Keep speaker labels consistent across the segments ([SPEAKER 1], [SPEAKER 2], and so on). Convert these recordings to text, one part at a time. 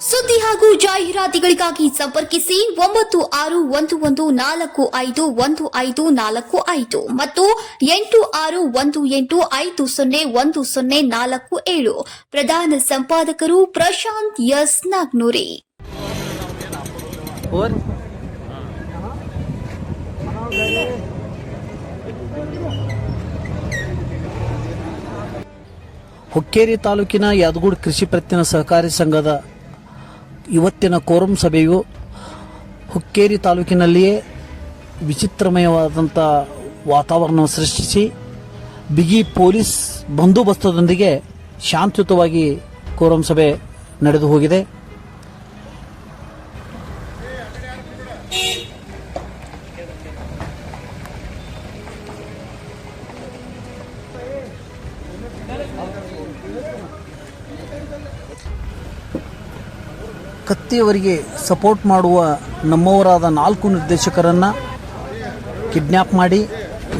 [SPEAKER 1] ಸುದ್ದಿ ಹಾಗೂ ಜಾಹೀರಾತುಗಳಿಗಾಗಿ ಸಂಪರ್ಕಿಸಿ ಒಂಬತ್ತು ಆರು ಒಂದು ಒಂದು ನಾಲ್ಕು ಐದು ಒಂದು ಐದು ನಾಲ್ಕು ಐದು ಮತ್ತು ಎಂಟು ಆರು ಒಂದು ಎಂಟು ಐದು ಸೊನ್ನೆ ಒಂದು ಸೊನ್ನೆ ನಾಲ್ಕು ಏಳು. ಪ್ರಧಾನ ಸಂಪಾದಕರು ಪ್ರಶಾಂತ್ ಎಸ್ ನಾಗ್ನೂರಿ.
[SPEAKER 2] ಹುಕ್ಕೇರಿ ತಾಲೂಕಿನ ಯಾದಗೂಡು ಕೃಷಿ ಪ್ರತ್ತಿನ ಸಹಕಾರಿ ಸಂಘದ ಇವತ್ತಿನ ಕೋರಂ ಸಭೆಯು ಹುಕ್ಕೇರಿ ತಾಲೂಕಿನಲ್ಲಿಯೇ ವಿಚಿತ್ರಮಯವಾದಂಥ ವಾತಾವರಣವನ್ನು ಸೃಷ್ಟಿಸಿ, ಬಿಗಿ ಪೊಲೀಸ್ ಬಂದೋಬಸ್ತದೊಂದಿಗೆ ಶಾಂತಿಯುತವಾಗಿ ಕೋರಂ ಸಭೆ ನಡೆದು ಹೋಗಿದೆ. ಕತ್ತಿಯವರಿಗೆ ಸಪೋರ್ಟ್ ಮಾಡುವ ನಮ್ಮವರಾದ ನಾಲ್ಕು ನಿರ್ದೇಶಕರನ್ನು ಕಿಡ್ನ್ಯಾಪ್ ಮಾಡಿ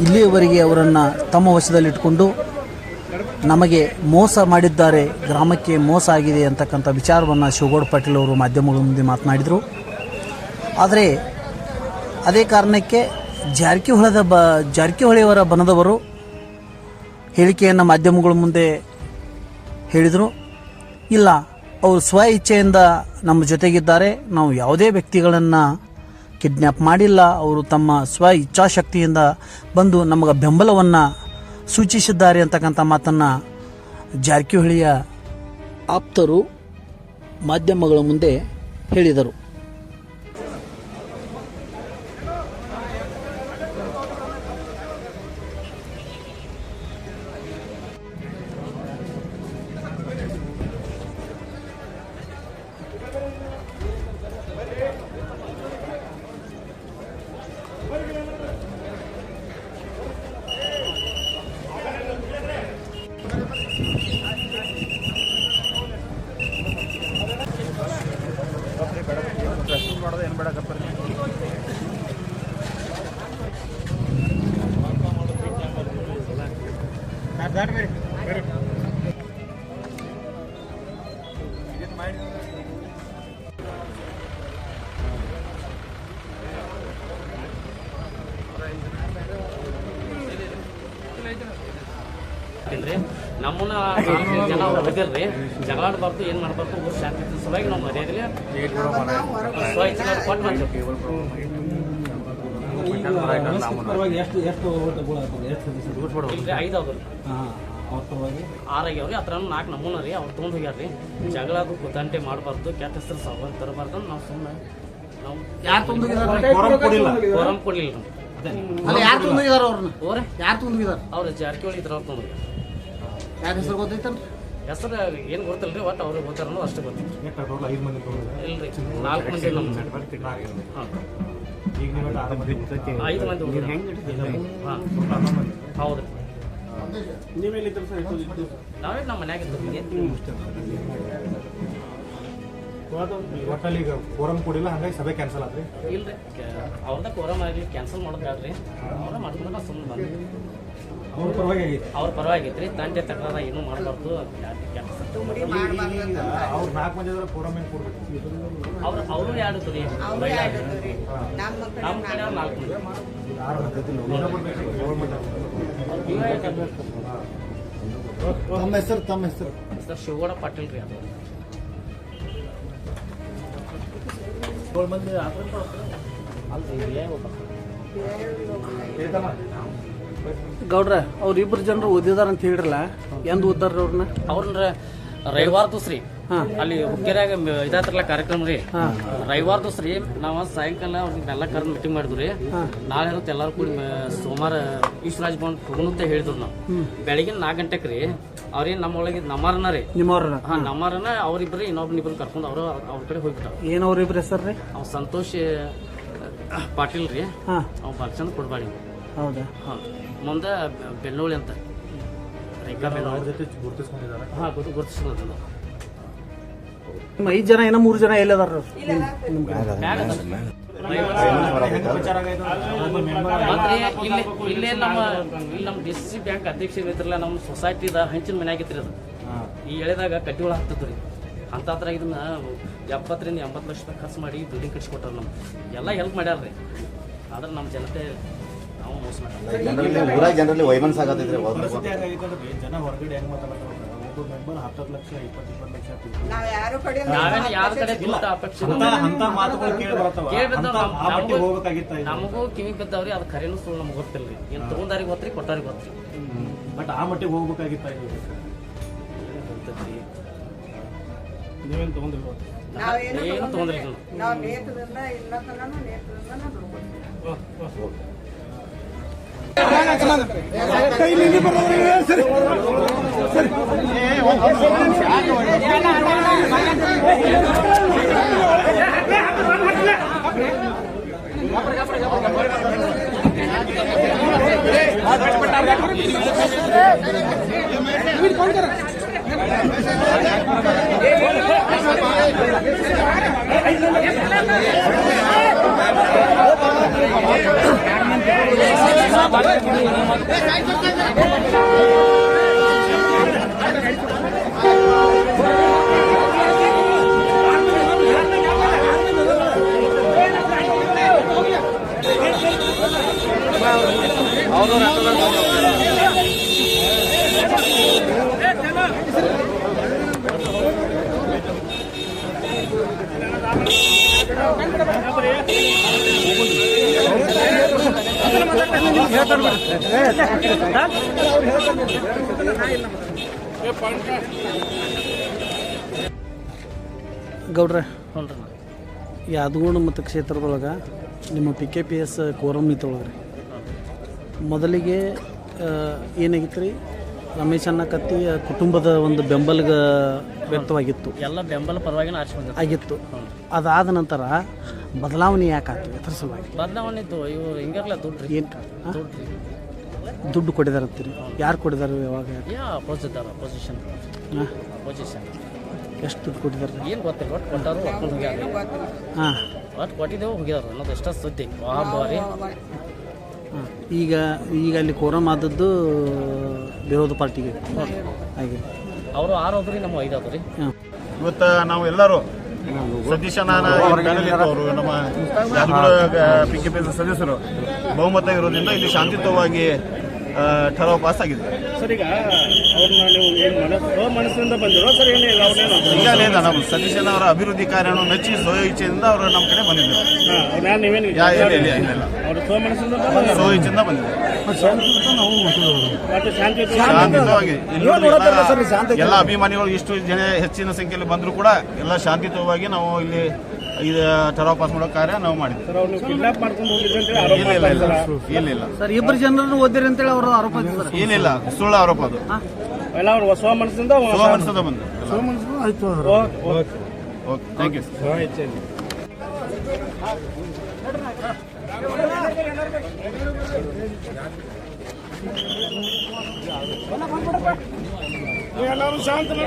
[SPEAKER 2] ಇಲ್ಲಿಯವರೆಗೆ ಅವರನ್ನು ತಮ್ಮ ವಶದಲ್ಲಿಟ್ಟುಕೊಂಡು ನಮಗೆ ಮೋಸ ಮಾಡಿದ್ದಾರೆ, ಗ್ರಾಮಕ್ಕೆ ಮೋಸ ಆಗಿದೆ ಅಂತಕ್ಕಂಥ ವಿಚಾರವನ್ನು ಶಿವಗೌಡ ಪಾಟೀಲ್ ಅವರು ಮಾಧ್ಯಮಗಳ ಮುಂದೆ ಮಾತನಾಡಿದರು. ಆದರೆ ಅದೇ ಕಾರಣಕ್ಕೆ ಜಾರಕಿಹೊಳದ ಬ, ಜಾರಕಿಹೊಳಿಯವರ ಬನದವರು ಹೇಳಿಕೆಯನ್ನು ಮಾಧ್ಯಮಗಳ ಮುಂದೆ ಹೇಳಿದರು. ಇಲ್ಲ ಅವರು ಸ್ವ ಇಚ್ಛೆಯಿಂದ ನಮ್ಮ ಜೊತೆಗಿದ್ದಾರೆ. ನಾವು ಯಾವುದೇ ವ್ಯಕ್ತಿಗಳನ್ನು ಕಿಡ್ನ್ಯಾಪ್ ಮಾಡಿಲ್ಲ. ಅವರು ತಮ್ಮ ಸ್ವ ಇಚ್ಛಾಶಕ್ತಿಯಿಂದ ಬಂದು ನಮಗೆ ಬೆಂಬಲವನ್ನು ಸೂಚಿಸಿದ್ದಾರೆ ಅಂತಕ್ಕಂಥ ಮಾತನ್ನು ಜಾರಕಿಹೊಳಿಯ ಆಪ್ತರು ಮಾಧ್ಯಮಗಳ ಮುಂದೆ ಹೇಳಿದರು.
[SPEAKER 3] ಮಾಡೋದು ಏನು ಬೇಡ ಇಲ್ರಿ ನಮ್ಮನ್ನ ನಾಲ್ಕು ಜನ ಹೊಡೆದಿರ್ರಿ ಜಗಳ ಆಡಬಾರ್ದು ಏನು ಮಾಡಬಾರ್ದು ಊರು ಶಾಂತಿ ಸಲುವಾಗಿ ನಾವು ಮರ್ಯಾದಿಲ್ಲ ಸ್ವ ಇಚ್ಛೆ ಕೊಟ್ಟು ಮಾಡ್ತೀವಿ
[SPEAKER 2] ಎಷ್ಟು ಎಷ್ಟು
[SPEAKER 3] ಇಲ್ರಿ ಐದು ಅವ್ರು
[SPEAKER 2] ಹಾಂ ಅವ್ರ ಪರವಾಗಿ
[SPEAKER 3] ಆರು ಆಗ್ಯಾವ್ರಿ ಅದ್ರ ನಾಲ್ಕು ನಮೂನ ರೀ ಅವ್ರು ತೊಗೊಂಡು ಹೋಗ್ಯಾರ್ರಿ ಜಗಳ ಅದು ಕುತಂಟೆ ಮಾಡಬಾರ್ದು ಕೆಟ್ಟ ಹೆಸರು ಸಾವನ್ ತರಬಾರ್ದು ಅಂತ ನಾವು ಸುಮ್ಮನೆ ನಾವು
[SPEAKER 2] ಯಾರು
[SPEAKER 3] ಫೋರಮ್ ಕೊಡ್ಲಿಲ್ಲ
[SPEAKER 2] ಯಾರು
[SPEAKER 3] ಓರೆ
[SPEAKER 2] ಯಾರು ತೊಂದೋಗಿದ್ದಾರೆ
[SPEAKER 3] ಅವ್ರು ಜಾರಕಿಹೊಳಿ ಇದ್ರ ಅವ್ರು
[SPEAKER 2] ಯಾರ ಹೆಸರು ಗೊತ್ತೈತಲ್ರಿ
[SPEAKER 3] ಹೆಸರು ಏನು ಗೊತ್ತಿಲ್ರಿ ಒಟ್ಟು ಅವ್ರಿಗೆ ಗೊತ್ತಾರನು ಅಷ್ಟೇ ಗೊತ್ತಿತ್ತು. ರೀ ನಾಲ್ಕು ಮಂದಿ ನಮ್ಮ ಹಾಂ. ಐದು ಮಂದಿ ಹಾಂ. ಹೌದು. ನಾವೇ ನಮ್ಮ ಮನ್ಯಾಗ ಇದ್ದೀವಿ.
[SPEAKER 4] ಒಟ್ಟಲ್ಲಿ ಈಗ ಫೋರಮ್ ಕೊಡಿಲ್ಲ ಹಾಗಾಗಿ ಸಭೆ ಕ್ಯಾನ್ಸಲ್ ಆತ್ರಿ.
[SPEAKER 3] ಇಲ್ರಿ ಅವ್ರದ್ದ ಕೋರಮ್ ಆಗಲಿ ಕ್ಯಾನ್ಸಲ್ ಮಾಡೋದು ಬೇಡ್ರಿ. ಅವ್ರ ಮಾಡ್ಕೊಂಡ್ರೆ ಸುಮ್ಮನೆ ಬಂದ್ವಿ
[SPEAKER 4] ಅವ್ರ ಪರವಾಗಿ
[SPEAKER 3] ಅವ್ರ ಪರವಾಗಿ ಐತ್ರಿ ತಂದೆ ತಕರಾರ ಏನೂ ಮಾಡಬಾರ್ದು
[SPEAKER 4] ಅವ್ರು ನಾಲ್ಕು ಮಂದಿ ಆದ್ರೆ ಫೋರಮ್ ಹೆಂಗ್ ಕೊಡ್ಬೇಕು?
[SPEAKER 3] ಅವ್ರು ಅವರು ಎರಡು ರೀ ನಮ್ಮ ಕಡೆ ನಾಲ್ಕು ಮಂದಿ.
[SPEAKER 4] ಆರು
[SPEAKER 2] ತಮ್ಮ ಹೆಸರು ತಮ್ಮ ಹೆಸರು.
[SPEAKER 3] ಸರ್ ಶಿವಗೌಡ ಪಾಟೀಲ್ ರೀ ಅದು. ಏಳು ಮಂದಿ ಅಲ್ರಿ
[SPEAKER 2] ಗೌಡ್ರ ಅವ್ರಿಬ್ರು ಜನರು ಓದಿದಾರ ಅಂತ ಹೇಳಿರಲ್ಲ ಎಂದು ಓದ್ದಾರ ಅವ್ರನ್ನ
[SPEAKER 3] ಅವ್ರನ್ನ ರವಿವಾರ ದೂಸ್ರಿ
[SPEAKER 2] ಹಾ.
[SPEAKER 3] ಅಲ್ಲಿ ಹುಕ್ಕೇರಿಯಾಗ ಇದಾತ್ರಲ್ಲ ಕಾರ್ಯಕ್ರಮ ರೀ. ರವಿವಾರ ದೂಸ್ರಿ ನಾವು ಸಾಯಂಕಾಲ ಅವ್ರನ್ನೆಲ್ಲ ಕರೆದು ಮೀಟಿಂಗ್ ಮಾಡಿದ್ವಿ. ರೀ ನಾಳೆ ಇರುತ್ತೆ ಎಲ್ಲರೂ ಕೂಡಿ ಸೋಮವಾರ ಈಶ್ವರಾಜ್ ಭವನ್ ಹೋಗುವಂತ ಹೇಳಿದ್ರು ನಾವು. ಬೆಳಗಿನ ನಾಲ್ಕು ಗಂಟೆಗೆ ರೀ ಅವ್ರೇನು ನಮ್ಮ ಒಳಗೆ ನಮ್ಮರನ ರೀ.
[SPEAKER 2] ನಿಮ್ಮವ್ರ
[SPEAKER 3] ಹಾ ನಮ್ಮರನ ಅವ್ರಿಬ್ರಿ ಇನ್ನೊಬ್ರು ಇಬ್ರು ಕರ್ಕೊಂಡು ಅವರು ಅವ್ರ ಕಡೆ ಹೋಗ್ಬಿಟ್ಟಾರ.
[SPEAKER 2] ಏನು ಅವ್ರಿಬ್ರು ಸರ್ ರೀ
[SPEAKER 3] ಅವ್ ಸಂತೋಷ್ ಪಾಟೀಲ್ ರೀ. ಅವ್ ಬಾಲಚಂದ್ರ ಕೊಡ್ಬಾಡಿ.
[SPEAKER 2] ಹೌದಾ?
[SPEAKER 3] ಹಾಂ. ಮುಂದೆ ಬೆಳ್ಳುಳ್ಳಿ ಅಂತ. ರೇಖಾ
[SPEAKER 4] ಜೊತೆ ಗುರುತಿಸ್ಕೊಂಡಿದ್ದಾರೆ.
[SPEAKER 3] ಹಾಂ ಗುರುತು ಗುರುತಿಸ್ಕೊಂಡು
[SPEAKER 2] ನಿಮ್ಮ ಐದು ಜನ ಏನೋ ಮೂರು ಜನ ಎಲ್ಲದಾರ
[SPEAKER 3] ಮತ್ತೆ ಇಲ್ಲಿ ಇಲ್ಲೇ ನಮ್ಮ ಇಲ್ಲಿ ನಮ್ಮ ಡಿ ಸಿ ಬ್ಯಾಂಕ್ ಅಧ್ಯಕ್ಷ ಇದ್ರಲ್ಲ ನಮ್ಮ ಸೊಸೈಟಿದ ಹಂಚಿನ ಮನ್ಯಾಗಿತ್ರಿ ಅದು. ಈ ಎಳೆದಾಗ ಕಟ್ಟಿ ಒಳ ಹಾಕ್ತಿದ್ರು ರೀ. ಅಂತ ಹತ್ರ ಇದನ್ನ ಎಪ್ಪತ್ತರಿಂದ ಎಂಬತ್ತು ಲಕ್ಷ ರೂಪಾಯಿ ಖರ್ಚು ಮಾಡಿ ಬಿಲ್ಡಿಂಗ್ ಕಟ್ಸಿಕೊಟ್ಟಾರ ನಮ್ಗೆ. ಎಲ್ಲ ಹೆಲ್ಪ್ ಮಾಡ್ಯಾರ ರೀ ಆದ್ರೆ ನಮ್ಮ ಜನತೆ
[SPEAKER 5] ಊರಾಗ ಜನರಲ್ಲಿ ವೈಮನ್ಸ್
[SPEAKER 4] ಆಗತ್ತಿದ್ರೆ ಜನ ಹೊರಗಡೆ ಹೆಂಗ್ ಮಾತಾಡ್ತಾರೆ
[SPEAKER 3] ನಮಗೂ ಕಿವಿ ಬಿದ್ದಾವ್ರಿ ಅದ್ ಖರೇನು ಸುಳ್ಳು ನಮ್ಗೆ ಗೊತ್ತಿಲ್ಲ ಏನ್ ಏನು ತೊಗೊಂಡಾರಿಗೆ ಗೊತ್ತ್ರಿ ಕೊಟ್ಟಾರಿಗೆ ಗೊತ್ತ್ರಿ.
[SPEAKER 4] ಬಟ್ ಆ ಮಟ್ಟಿಗೆ ಹೋಗ್ಬೇಕಾಗಿತ್ತ ಇದು? ನೀವೇನ್ ತಗೊಂಡಿಲ್ವ?
[SPEAKER 6] ನಾವೇನು
[SPEAKER 3] ಏನು
[SPEAKER 6] ನಾವ್ ನೇತ್ರದಿಂದ ಇಲ್ಲ বাড়ি
[SPEAKER 2] ಗೌಡ್ರೆ ಯಾದಗೋಡು ಮತ್ತು ಕ್ಷೇತ್ರದೊಳಗೆ ನಿಮ್ಮ P K P S quorum ಇತ್ತೊಳಗೆ ರೀ ಮೊದಲಿಗೆ ಏನಾಗಿತ್ತು ರೀ ರಮೇಶ್ ಅನ್ನ ಕತ್ತಿ ಕುಟುಂಬದ ಒಂದು ಬೆಂಬಲಿಗ ವ್ಯಕ್ತವಾಗಿತ್ತು.
[SPEAKER 3] ಎಲ್ಲ ಬೆಂಬಲ ಪರವಾಗಿ ಬಂದಿತ್ತು.
[SPEAKER 2] ಆಗಿತ್ತು. ಅದಾದ ನಂತರ ಬದಲಾವಣೆ ಯಾಕೆ ಆಯ್ತು ಅದ್ರ ಸಲುವಾಗಿ?
[SPEAKER 3] ಬದಲಾವಣೆ ಇದ್ದು ಇವು ಹಿಂಗಿರಲ್ಲ ದುಡ್ಡು
[SPEAKER 2] ಏನು
[SPEAKER 3] ದುಡ್ಡು ರೀ.
[SPEAKER 2] ದುಡ್ಡು ಕೊಟ್ಟಿದ್ದಾರೆ ಅಂತೀರಿ? ಯಾರು ಕೊಡಿದಾರು ಯಾವಾಗ?
[SPEAKER 3] ಅದ ಅಪೋಸಿಷನ್
[SPEAKER 2] ಹಾಂ
[SPEAKER 3] ಅಪೋಸಿಷನ್
[SPEAKER 2] ಎಷ್ಟು ದುಡ್ಡು ಕೊಟ್ಟಿದ್ದಾರೆ?
[SPEAKER 3] ಏನು ಗೊತ್ತಿಲ್ಲ ಒಟ್ಟು ಕೊಟ್ಟಾರು ಹೋಗ್ಯಾರ.
[SPEAKER 2] ಹಾಂ
[SPEAKER 3] ಒಟ್ಟು ಕೊಟ್ಟಿದ್ದೇವೆ ಹೋಗ್ಯಾರ ಅನ್ನೋದು ಎಷ್ಟ ಸುದ್ದಿ. ಬಾ ಬಾರಿ
[SPEAKER 2] ಹಾಂ ಈಗ ಈಗ ಅಲ್ಲಿ ಕೋರಮ್ ಆದದ್ದು ವಿರೋಧ ಪಾರ್ಟಿಗೆ. ಹಾಗೆ.
[SPEAKER 3] ಅವರು ಆರು ಹೋದ್ರಿ ನಮ್ಮ ಐದು ಆದ್ರಿ.
[SPEAKER 5] ಇವತ್ತು ನಾವು ಎಲ್ಲರೂ ಸತೀಶ ಇದ್ದವರು ನಮ್ಮ ಯಾದಗಿರಿ ಪಿ ಕೆ ಪಿ ಸದಸ್ಯರು ಬಹುಮತ ಇರೋದ್ರಿಂದ ಇಲ್ಲಿ ಶಾಂತಿಯುತವಾಗಿ ಠರಾವ್ ಪಾಸ್ ಆಗಿದೆ
[SPEAKER 7] ಸರ್ ಈಗ ಅವ್ರನ್ನ ನೀವು ಏನು ಮನಸ್ಸು ಮನಸ್ಸಿನಿಂದ ಬಂದಿರೋ? ಸರ್ ಏನು ಅವ್ರನ್ನೇನು
[SPEAKER 5] ಈಗಾಗಲೇ ನಮ್ಮ ಸತೀಶನ ಅವರ ಅಭಿವೃದ್ಧಿ ಕಾರ್ಯವನ್ನು ಮೆಚ್ಚಿ ಸ್ವಯ ಇಚ್ಛೆಯಿಂದ ಅವರು ನಮ್ಮ ಕಡೆ ಬಂದಿದ್ದರು
[SPEAKER 7] ನಾನು ನೀವೇನು ಅವ್ರ ಸ್ವ ಮನಸ್ಸಿಂದ ಬಂದ
[SPEAKER 5] ಬಂದಿದ್ದಾರೆ
[SPEAKER 7] ಒಟ್ಟು ಶಾಂತಿ
[SPEAKER 5] ಶಾಂತಿಯುತವಾಗಿ ಎಲ್ಲ- ಎಲ್ಲ ಅಭಿಮಾನಿಗಳು ಇಷ್ಟು ಜನ ಹೆಚ್ಚಿನ ಸಂಖ್ಯೆಯಲ್ಲಿ ಬಂದರೂ ಕೂಡ ಎಲ್ಲ ಶಾಂತಿಯುತವಾಗಿ ನಾವು ಇಲ್ಲಿ ಇದು ಠರಾವ್ ಪಾಸ್ ಮಾಡೋ ಕಾರ್ಯ ನಾವು ಮಾಡಿದ್ವಿ.
[SPEAKER 7] ಆರೋಪ
[SPEAKER 5] ಇಲ್ಲ
[SPEAKER 2] ಸರ್ ಇಬ್ಬರು ಜನರನ್ನು ಓದಿರಿ ಅಂತೇಳಿ ಅವರು ಆರೋಪ ಹಚ್ಚಿದ್ದಾರೆ
[SPEAKER 5] ಏನಿಲ್ಲ ಸುಳ್ಳು ಆರೋಪ ಅದು.
[SPEAKER 7] ಎಲ್ಲ ಅವ್ರು ಹೊಸ ಮನಸ್ಸಿಂದ
[SPEAKER 5] ಹೊಸ ಮನಸ್ಸದ ಬಂದು
[SPEAKER 7] ಓಕೆ.
[SPEAKER 5] ಓಕೆ. ಥ್ಯಾಂಕ್ ಯು
[SPEAKER 7] ಎಲ್ಲರೂ ಶಾಂತ ಜೈ